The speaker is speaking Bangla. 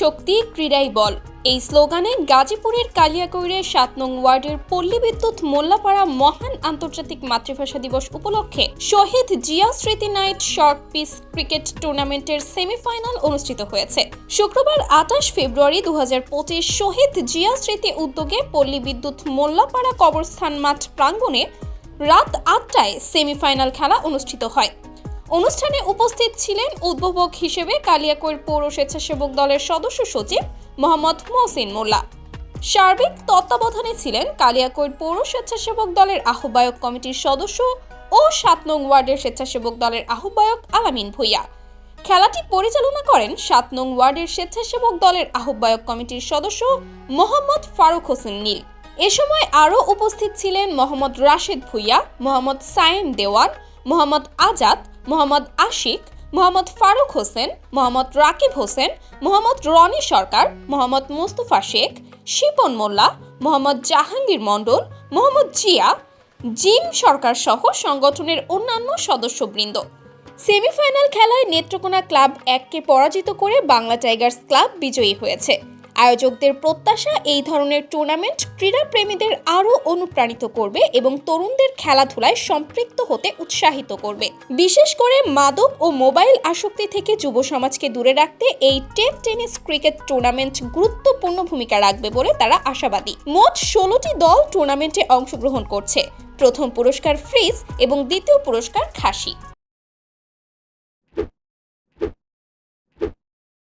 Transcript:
শক্তি ক্রীড়াই বল। এই স্লোগানে গাজীপুরের কালিয়াকৈরের সাত নং ওয়ার্ডের পল্লী বিদ্যুৎ মোল্লাপাড়া মহান আন্তর্জাতিক মাতৃভাষা দিবস উপলক্ষে শহীদ জিয়া স্মৃতি নাইট শর্ট পিস ক্রিকেট টুর্নামেন্টের সেমিফাইনাল অনুষ্ঠিত হয়েছে। শুক্রবার আঠাশ ফেব্রুয়ারি দু হাজার পঁচিশ শহীদ জিয়া স্মৃতি উদ্যোগে পল্লী বিদ্যুৎ মোল্লাপাড়া কবরস্থান মাঠ প্রাঙ্গণে রাত আটটায় সেমিফাইনাল খেলা অনুষ্ঠিত হয়। অনুষ্ঠানে উপস্থিত ছিলেন উদ্বোধক হিসেবে কালিয়াকৈর পৌর স্বেচ্ছাসেবক দলের সদস্য সচিব মোহাম্মদ মহসিন মোল্লা। সার্বিক তত্ত্বাবধানে ছিলেন কালিয়াকৈর পৌর স্বেচ্ছাসেবক দলের আহ্বায়ক কমিটির সদস্য ও সাত নং ওয়ার্ডের স্বেচ্ছাসেবক দলের আহ্বায়ক আলামিন ভূঁইয়া। খেলাটি পরিচালনা করেন সাত নং ওয়ার্ডের স্বেচ্ছাসেবক দলের আহ্বায়ক কমিটির সদস্য মোহাম্মদ ফারুক হোসেন নীল। এ সময় আরও উপস্থিত ছিলেন মোহাম্মদ রাশেদ ভুইয়া, মোহাম্মদ সায়েম দেওয়ান, মোহাম্মদ আজাদ মোহাম্মদ আশিক, মোহাম্মদ ফারুক হোসেন, মোহাম্মদ রাকিব হোসেন, মোহাম্মদ রনি সরকার, মোহাম্মদ মুস্তফা শেখ, শিপন মোল্লা, মোহাম্মদ জাহাঙ্গীর মণ্ডল, মোহাম্মদ জিয়া, জিম সরকার সহ সংগঠনের অন্যান্য সদস্যবৃন্দ। সেমিফাইনাল খেলায় নেত্রকোনা ক্লাব এককে পরাজিত করে বাংলা টাইগার্স ক্লাব বিজয়ী হয়েছে। আয়োজকদের প্রত্যাশা এই ধরনের টুর্নামেন্ট ক্রীড়াপ্রেমীদের আরও অনুপ্রাণিত করবে এবং তরুণদের খেলাধুলায় সম্পৃক্ত হতে উৎসাহিত করবে। বিশেষ করে মাদক ও মোবাইল আসক্তি থেকে যুব সমাজকে দূরে রাখতে এই টেপ টেনিস ক্রিকেট টুর্নামেন্ট গুরুত্বপূর্ণ ভূমিকা রাখবে বলে তারা আশাবাদী। মোট ষোলোটি দল টুর্নামেন্টে অংশগ্রহণ করছে। প্রথম পুরস্কার ফ্রিজ এবং দ্বিতীয় পুরস্কার খাসি।